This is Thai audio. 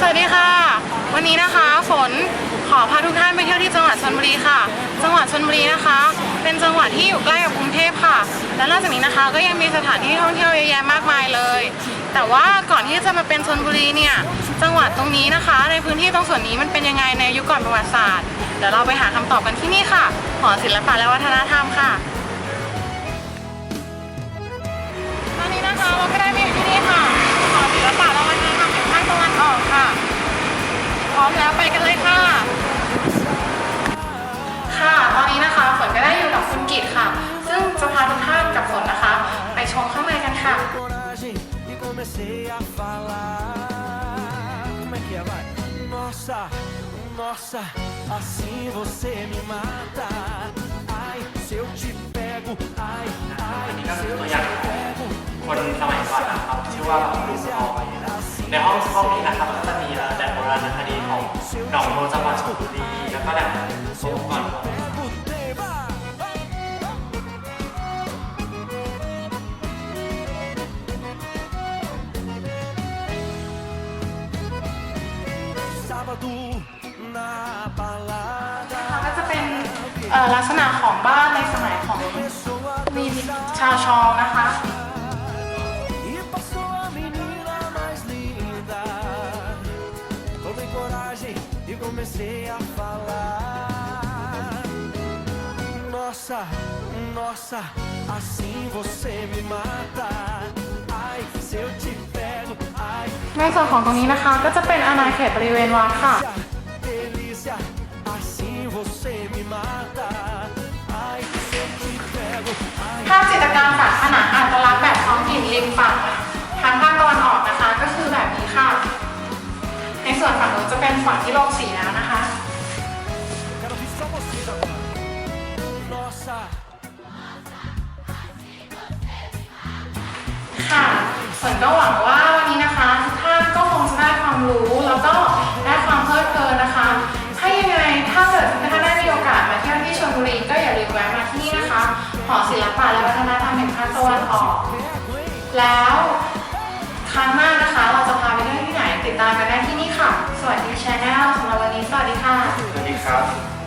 สวัสดีค่ะ วันนี้นะคะฝนขอพาทุกท่านไปเที่ยวที่จังหวัดชลบุรีค่ะ จังหวัดชลบุรีนะคะ เป็นจังหวัดที่อยู่ใกล้กับกรุงเทพค่ะ และนอกจากนี้นะคะก็ยังมีสถานที่ท่องเที่ยวเยอะแยะมากมายเลย แต่ว่าก่อนที่จะมาเป็นชลบุรีเนี่ยจังหวัดตรงนี้นะคะ ในพื้นที่ตรงส่วนนี้มันเป็นยังไงในยุคก่อนประวัติศาสตร์เดี๋ยวเราไปหาคำตอบกันที่นี่ค่ะหอศิลปะและวัฒนธรรมค่ะ ร้อมแล้วไปกันเลยค่ะ ค่ะ ตอนนี้นะคะฝนก็ได้อยู่กับคุณกิตค่ะ ซึ่งจะพาทุกท่านกับฝนนะคะ ไปชมข้างในกันค่ะ Coragem e comecei a falar. Como é que é, vai? Nossa, nossa, assim você me mata. Ai, se eu te pego, ai, อันนี้ก็ ai, คือ se ตัว eu อย่าง te ของ pego. คนสมัยก่อนนะครับชื่อว่าลุงทอยในห้องห้องนี้นะครับก็จะมี หนองโพจังหวัดชลบุรีแล้วก็แหล่งโบราณของ Pego, tema. Sábado na balada ก็จะเป็นลักษณะของบ้านในสมัยของมีชาวชองนะคะ comecei a falar. Nossa, nossa, assim você me mata. Ai, se eu te pego, ai, ในส่วนของตรงนี้นะคะก็จะเป็นอาณาเขตบริเวณวัดค่ะ delícia, assim você me mata. เป็นฝั่งที่ลงสีแล้วนะคะ Quero ouvir só vocês agora. Nossa. ค่ะฝนก็หวังว่าวันนี้นะคะทุกท่านก็คงจะได้ความรู้แล้วก็ได้ความเพลิดเพลินนะคะ ถ้ายังไงถ้าเกิดทุกท่านได้มีโอกาสมาเที่ยวที่ชลบุรีก็อย่าลืมแวะมาที่นี่นะคะ หอศิลปะและวัฒนธรรมแห่งภาคตะวันออก แล้วครั้งหน้านะคะ วัสดีชาแนลสำหรับวันนี้สวัสดีค่ะ สวัสดีครับ